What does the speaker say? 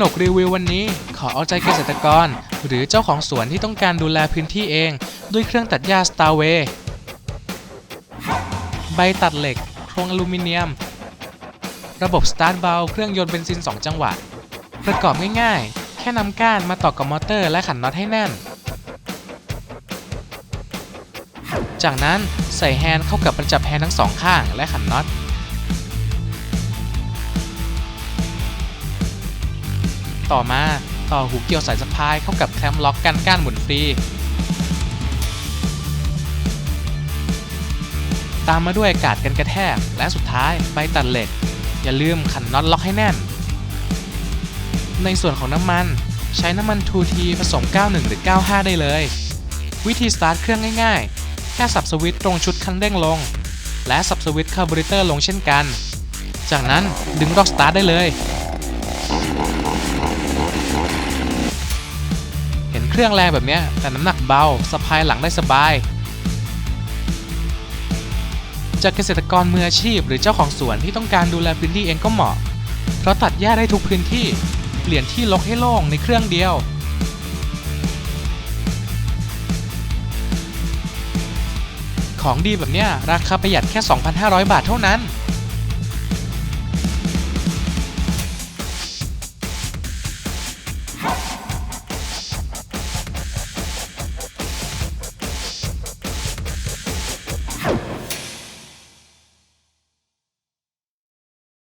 นกรีวิววันนี้ขอเอาใจเกษตรกร หรือเจ้าของสวนที่ต้องการดูแลพื้นที่เอง ด้วยเครื่องตัดหญ้า Starway ใบตัดเหล็ก โครงอลูมิเนียม ระบบสตาร์ทเบาเครื่องยนต์เบนซิน 2 จังหวะ ประกอบง่ายๆ แค่นำก้านมาต่อกับมอเตอร์และขันน็อตให้แน่น จากนั้นใส่แฮนด์เข้ากับประจับแฮนด์ทั้งสองข้างและขันน็อต ต่อมาต่อหูเกี่ยวสายสะพายเข้ากับแคมล็อกกันก้านหมุนฟรี ตามมาด้วยกาดกันกระแทก และสุดท้ายใบตัดเหล็ก อย่าลืมขันน็อตล็อกให้แน่น ในส่วนของน้ำมันใช้น้ำมัน 2T ผสม 91 หรือ 95 ได้เลย วิธีสตาร์ทเครื่องง่ายๆ แค่สับสวิตช์ตรงชุดคันเร่งลง และสับสวิตช์คาร์บูเรเตอร์ลงเช่นกัน จากนั้นดึงล็อกสตาร์ทได้เลย เครื่องแรงแบบนี้แต่น้ำหนักเบาสะพายหลังได้สบาย จากเกษตรกรมืออาชีพ หรือเจ้าของสวนที่ต้องการดูแลพื้นที่เองก็เหมาะ เพราะตัดหญ้าได้ทุกพื้นที่ เปลี่ยนที่รกให้โล่งในเครื่องเดียว ของดีแบบนี้ราคาประหยัดแค่ 2,500 บาทเท่านั้น